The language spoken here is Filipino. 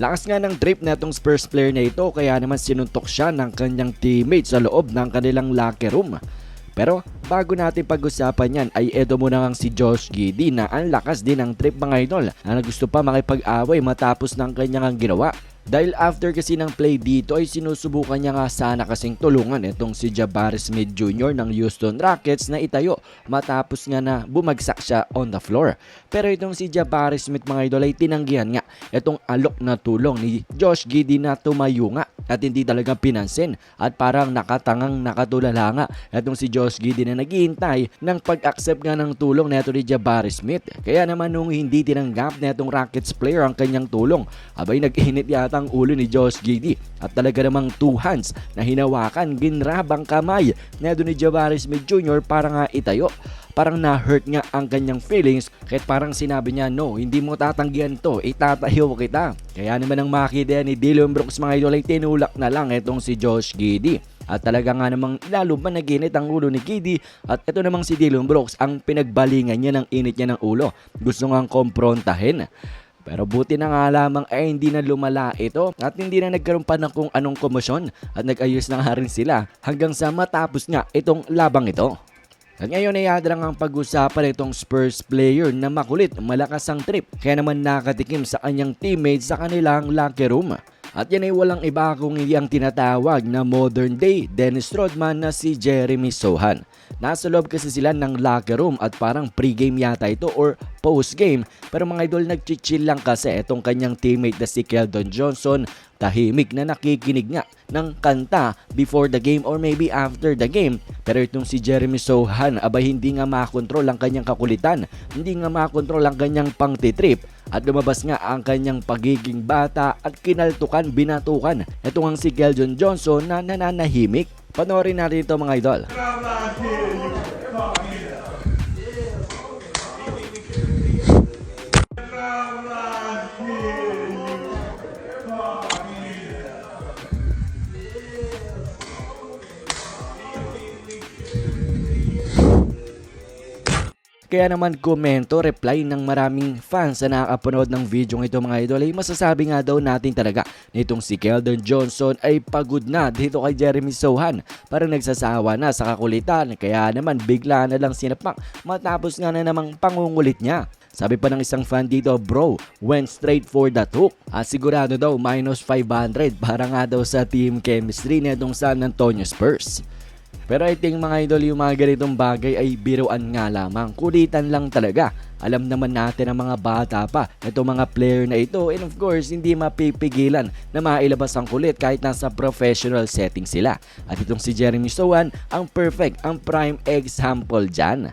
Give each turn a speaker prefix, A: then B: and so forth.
A: Lakas nga ng trip na itong Spurs player na ito kaya naman sinuntok siya ng kanyang teammate sa loob ng kanilang locker room. Pero bago natin pag-usapan yan ay edo muna ngang si Josh Giddy na ang lakas din ng trip mga idol na gusto pa makipag-away matapos ng kanyang ginawa. Dahil after kasi ng play dito ay sinusubukan niya nga sana kasing tulungan itong si Jabari Smith Jr. ng Houston Rockets na itayo matapos nga na bumagsak siya on the floor. Pero itong si Jabari Smith mga idol ay tinanggihan nga itong alok na tulong ni Josh Giddy na tumayo nga at hindi talaga pinansin at parang nakatangang nakatulala nga itong si Josh Giddy na naghihintay ng pag-accept nga ng tulong na ito ni Jabari Smith. Kaya naman nung hindi tinanggap na itong Rockets player ang kanyang tulong, abay nag-init yata ang ulo ni Josh Giddy at talaga namang two hands na hinawakan ginrabang kamay na ito ni Jabari Smith Jr. para nga itayo parang na-hurt nga ang kanyang feelings kahit parang sinabi niya no hindi mo tatanggihan to itatayo kita. Kaya naman ang makita ni Dylan Brooks mga idol ay tinulak na lang itong si Josh Giddy. At talaga nga namang lalo pa naginit ang ulo ni Giddy. At ito namang si Dylan Brooks ang pinagbalingan niya ng init niya ng ulo. Gusto nga komprontahin. Pero buti na nga lamang ay hindi na lumala ito. At hindi na nagkaroon pa ng kung anong komosyon. At nag-ayos na nga rin sila hanggang sa matapos nga itong labang ito. At ngayon ay hadrang ang pag-usapan itong Spurs player na makulit, malakas ang trip kaya naman nakatikim sa kanyang teammates sa kanilang locker room. At yan ay walang iba kung hindi ang tinatawag na modern day Dennis Rodman na si Jeremy Sohan. Nasa loob kasi sila ng locker room at parang pre-game yata ito or post-game. Pero mga idol nag-chill lang kasi itong kanyang teammate na si Keldon Johnson tahimik na nakikinig nga ng kanta before the game or maybe after the game. Pero itong si Jeremy Sohan, abay hindi nga makontrol ang kanyang kakulitan, hindi nga makontrol ang kanyang pangtitrip at lumabas nga ang kanyang pagiging bata at kinaltukan, binatukan. Ito ang si Keldon Johnson na nananahimik. Panoorin natin ito mga idol. Kaya naman komento, reply ng maraming fans na nakakapanood ng video ito mga idol ay masasabi nga daw natin talaga nitong si Keldon Johnson ay pagod na dito kay Jeremy Sohan para nagsasawa na sa kakulitan kaya naman bigla na lang sinapak matapos nga na namang pangungulit niya. Sabi pa ng isang fan dito, bro, went straight for that hook. At sigurado daw minus 500 para nga daw sa team chemistry nitong San Antonio Spurs. Pero I think mga idol yung mga ganitong bagay ay biruan nga lamang. Kulitan lang talaga. Alam naman natin ang mga bata pa. Itong mga player na ito and of course hindi mapipigilan na mailabas ang kulit kahit nasa professional setting sila. At itong si Jeremy Sohan ang perfect, ang prime example dyan.